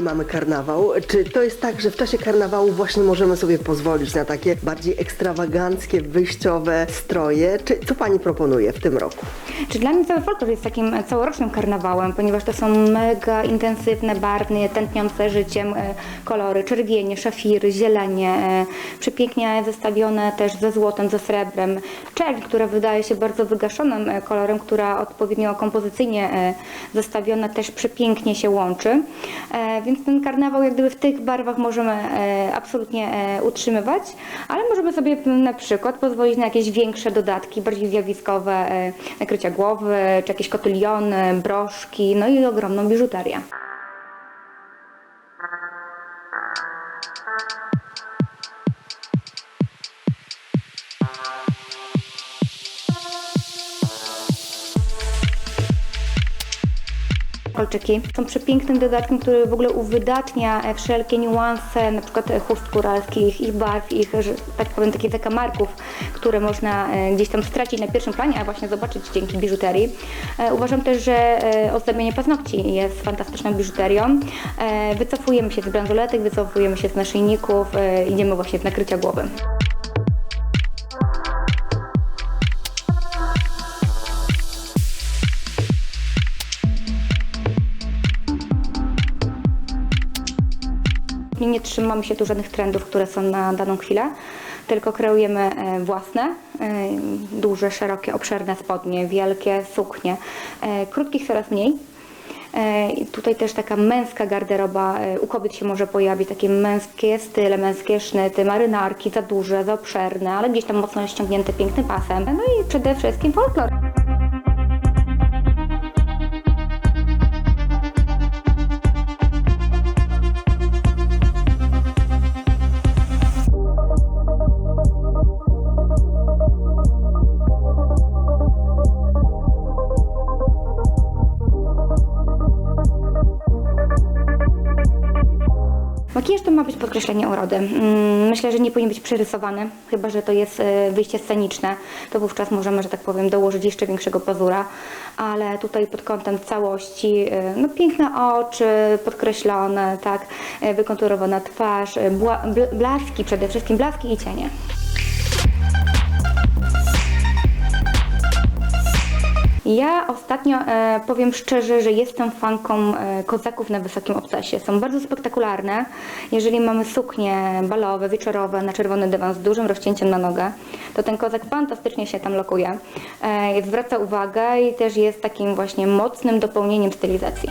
I mamy karnawał. Czy to jest tak, że w czasie karnawału właśnie możemy sobie pozwolić na takie bardziej ekstrawaganckie, wyjściowe stroje? Czy co pani proponuje w tym roku? Czy dla mnie cały folklor jest takim całorocznym karnawałem, ponieważ to są mega intensywne, barwne, tętniące życiem e, kolory, czerwienie, szafiry, zielenie, e, przepięknie zestawione też ze złotem, ze srebrem, czerń, która wydaje się bardzo wygaszonym e, kolorem, która odpowiednio kompozycyjnie zestawiona też przepięknie się łączy. E, Więc ten karnawał jak gdyby w tych barwach możemy e, absolutnie e, utrzymywać, ale możemy sobie na przykład pozwolić na jakieś większe dodatki, bardziej zjawiskowe, e, nakrycia głowy, czy jakieś kotyliony, broszki, no i ogromną biżuterię. Kolczyki są przepięknym dodatkiem, który w ogóle uwydatnia e, wszelkie niuanse, na przykład e, chust góralskich, ich barw, ich, tak powiem, takich zakamarków, które można e, gdzieś tam stracić na pierwszym planie, a właśnie zobaczyć dzięki biżuterii. Uważam też, że e, ozdabianie paznokci jest fantastyczną biżuterią. Wycofujemy się z bransoletek, wycofujemy się z naszyjników, idziemy właśnie z nakrycia głowy. Nie, nie trzymamy się tu żadnych trendów, które są na daną chwilę, tylko kreujemy e, własne, e, duże, szerokie, obszerne spodnie, wielkie suknie, e, krótkich coraz mniej. Tutaj też taka męska garderoba u kobiet się może pojawić, takie męskie style, męskie sznyty, marynarki za duże, za obszerne, ale gdzieś tam mocno ściągnięte pięknym pasem. No i przede wszystkim folklor. Makijaż to ma być podkreślenie urody. Mm, Myślę, że nie powinien być przerysowany, chyba że to jest e, wyjście sceniczne. To wówczas możemy, że tak powiem, dołożyć jeszcze większego pazura, ale tutaj pod kątem całości, e, no piękne oczy, podkreślone, tak, e, wykonturowana twarz, blaski, przede wszystkim blaski i cienie. Ja ostatnio e, powiem szczerze, że jestem fanką e, kozaków na wysokim obcasie. Są bardzo spektakularne. Jeżeli mamy suknie balowe, wieczorowe na czerwony dywan z dużym rozcięciem na nogę, to ten kozak fantastycznie się tam lokuje. E, zwraca uwagę i też jest takim właśnie mocnym dopełnieniem stylizacji.